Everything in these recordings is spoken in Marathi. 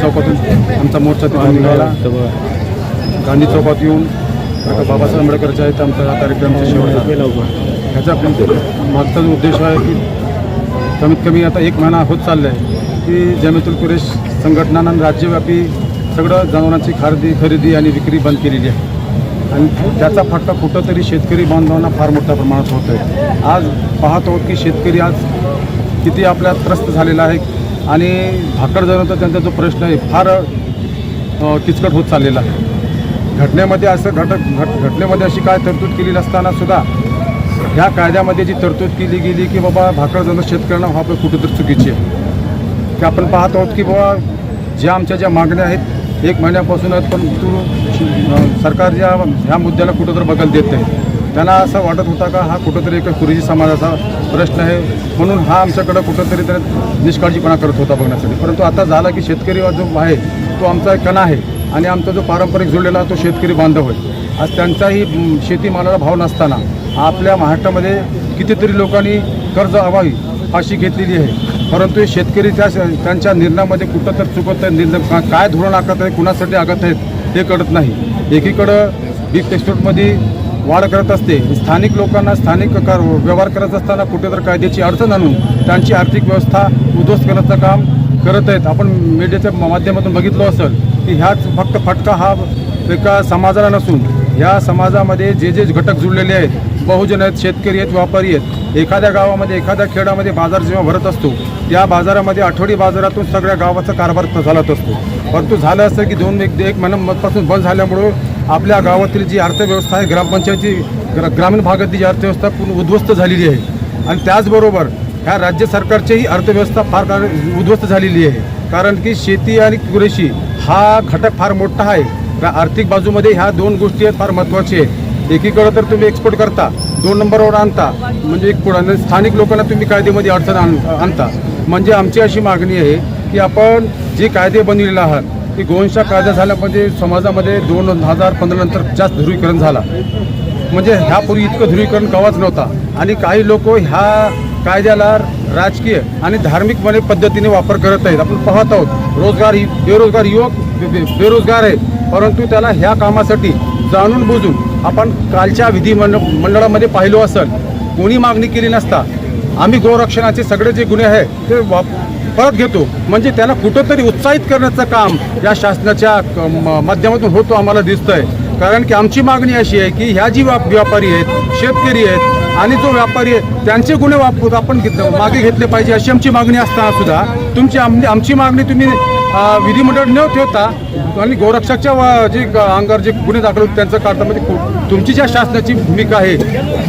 चौकातून आमचा मोर्चा तिथून निघाला. गांधी चौकात येऊन डॉक्टर बाबासाहेब आंबेडकरच्या इथं आमचा कार्यक्रमचा शेवट ह्याचा मागचा जो उद्देश आहे की कमीत कमी आता एक महिना होत चालला आहे की जमितुल कुरेश संघटनांना राज्यव्यापी सगळं जनावरांची खरेदी खरेदी आणि विक्री बंद केलेली आहे. आणि त्याचा फटका कुठंतरी शेतकरी बांधवांना फार मोठ्या प्रमाणात होत आहे आज पाहतो की शेतकरी आज किती आपल्या त्रस्त झालेला आहे आणि भाकड जनता त्यांचा जो प्रश्न आहे फार किचकट होत चाललेला आहे. घटनेमध्ये असं घट घट घटनेमध्ये अशी काय तरतूद केलेली असताना सुद्धा ह्या कायद्यामध्ये जी तरतूद केली गेली की बाबा भाकड जनता शेतकऱ्यांना हा कुठेतरी चुकीची आहे. की आपण पाहत आहोत की बाबा ज्या आमच्या ज्या मागण्या आहेत एक महिन्यापासून आहेत परंतु तू सरकार ज्या ह्या मुद्द्याला कुठंतरी बगल देत आहे त्यांना असं वाटत होता का हा कुठंतरी एक कुरुजी समाजाचा प्रश्न आहे म्हणून हा आमच्याकडं कुठंतरी तर निष्काळजीपणा करत होता बघण्यासाठी. परंतु आता झाला की शेतकरी जो आहे तो आमचा एक कणा आहे आणि आमचा जो पारंपरिक जुळलेला तो शेतकरी बांधव आहे. आज त्यांचाही शेतीमालाला भाव नसताना आपल्या महाराष्ट्रामध्ये कितीतरी लोकांनी कर्ज अभावी फाशी घेतलेली आहे. परंतु शेतकरी त्या त्यांच्या निर्णयामध्ये कुठं तर चुकत आहे निर्णय काय धोरण आखत आहे कुणासाठी आखत आहेत हे कळत नाही. एकीकडं बिग एक्सपोर्टमध्ये वाढ करत असते. स्थानिक लोकांना स्थानिक कार व्यवहार करत असताना कुठे तर कायद्याची अडचण आणून त्यांची आर्थिक व्यवस्था उद्ध्वस्त करण्याचं काम करत आहेत. आपण मीडियाच्या माध्यमातून बघितलं असेल की ह्याच फक्त फटका हा एका समाजाला नसून ह्या समाजामध्ये जे जे घटक जुळलेले आहेत बहुजन आहेत शेतकरी आहेत व्यापारी आहेत एखाद्या गावामध्ये एखाद्या खेड्यामध्ये बाजार जेव्हा भरत असतो त्या बाजारामध्ये आठवडी बाजारातून सगळ्या गावाचा कारभार चालत असतो. परंतु झालं असं की दोन एक एक महिन्यापासून बंद झाल्यामुळं आपल्या गावातील जी अर्थव्यवस्था आहे ग्रामपंचायतची ग्रा ग्रामीण भागातली जी अर्थव्यवस्था पूर्ण उद्ध्वस्त झालेली आहे. आणि त्याचबरोबर ह्या राज्य सरकारचीही अर्थव्यवस्था फार उद्ध्वस्त झालेली आहे. कारण की शेती आणि कृषी हा घटक फार मोठा आहे. आर्थिक बाजूमध्ये ह्या दोन गोष्टी आहेत फार महत्त्वाची आहेत. एकीकडं तर तुम्ही एक्सपोर्ट करता दोन नंबरवर आणता म्हणजे एक पुढं स्थानिक लोकांना तुम्ही कायद्यामध्ये अडचण आण आणता. म्हणजे आमची अशी मागणी आहे की आपण जे कायदे बनविलेले आहात की गोवंशा कायदा झाला म्हणजे समाजामध्ये दोन हजार पंधरा नंतर जास्त ध्रुवीकरण झाला. म्हणजे ह्यापूर्वी इतकं ध्रुवीकरण कवाच नव्हता. आणि काही लोक ह्या कायद्याला राजकीय आणि धार्मिकपणे पद्धतीने वापर करत आहेत. आपण पाहत आहोत रोजगार ही बेरोजगार युवक बेरोजगार आहे परंतु त्याला ह्या कामासाठी जाणून बुजून आपण कालच्या विधिमंड मंडळामध्ये पाहिलो असेल कोणी मागणी केली नसता. आम्ही गोरक्षणाचे सगळे जे गुन्हे आहे ते वाप परत घेतो. म्हणजे त्याला कुठंतरी उत्साहित करण्याचं काम या शासनाच्या म- माध्यमातून होतो आम्हाला दिसतंय. कारण की आमची मागणी अशी आहे की ह्या जी व्यापारी आहेत शेतकरी आहेत आणि जो व्यापारी आहे त्यांचे गुन्हे वापरून आपण घेत- मागे घेतले पाहिजे अशी आमची मागणी असताना सुद्धा तुमची आम- आमची मागणी तुम्ही विधिमंडळ न ठेवता आणि गोरक्षकच्या जे अंगावर जे गुन्हे दाखल होते त्यांचं काढता म्हणजे तुमची ज्या शासनाची भूमिका आहे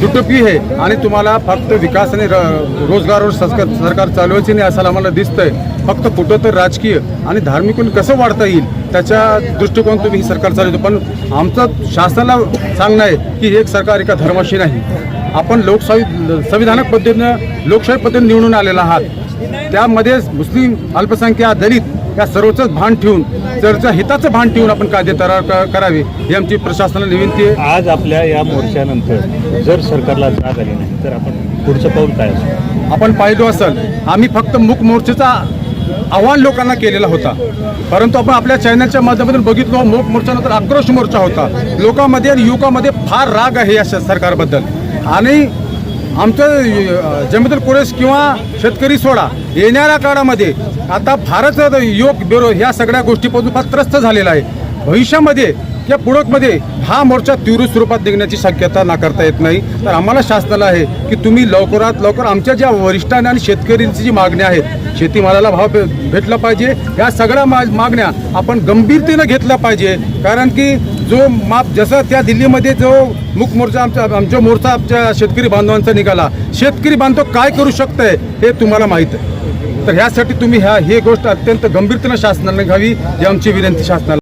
दुटपी आहे आणि तुम्हाला फक्त विकास आणि र- रोजगारावर सरकार सरकार चालवायचे नाही असं आम्हाला दिसतंय. फक्त कुठं तर राजकीय आणि धार्मिक कसं वाढता येईल त्याच्या दृष्टिकोन तुम्ही ही सरकार चालवतो. पण आमचं शासनाला सांगणं आहे की एक सरकार एका धर्माशी नाही. आपण लोकशाही संविधानक पद्धतीनं लोकशाही पद्धतीने निवडून आलेला आहात. त्यामध्ये मुस्लिम अल्पसंख्याक दलित या सर्वच भान ठेवून त्यांच्या हिताचं भान ठेवून आपण कायदे तयार करावे ही आमची प्रशासनाला विनंती आहे. आज आपल्या या मोर्चानंतर जर सरकारला जाग आली नाही तर आपण पुढचं पाऊल काय असू आपण पाहिलो असेल आम्ही फक्त मूक मोर्चाचा आव्हान लोकांना केलेला होता. परंतु आपण आपल्या चॅनलच्या माध्यमातून बघितलो मूक मोर्चानंतर आक्रोश मोर्चा होता. लोकांमध्ये आणि युवकांमध्ये फार राग आहे या सरकारबद्दल. आणि आमचं जमिदल कुरेश किंवा शेतकरी सोडा येणाऱ्या काळामध्ये आता फारच योग बेरो ह्या सगळ्या गोष्टीपासून फार त्रस्त झालेला आहे. भविष्यामध्ये या पुढकमध्ये हा मोर्चा तीव्र स्वरूपात निघण्याची शक्यता नाकारता येत नाही. तर आम्हाला शासनाला आहे की तुम्ही लवकरात लवकर आमच्या ज्या वरिष्ठांना आणि शेतकऱ्यांची जी मागण्या आहेत शेतीमालाला भाव भे- भेटला पाहिजे. या सगळ्या मा मागण्या आपण गंभीरतेनं घेतल्या पाहिजे. कारण की जो माप जसं त्या दिल्लीमध्ये जो मुख मोर्चा आमचा आमचा मोर्चा आमच्या शेतकरी बांधवांचा निघाला शेतकरी बांधव काय करू शकतंय हे तुम्हाला माहीत आहे. तर ह्यासाठी तुम्ही ह्या ही गोष्ट अत्यंत गंभीरतेनं शासनाने घ्यावी ही आमची विनंती शासनाला.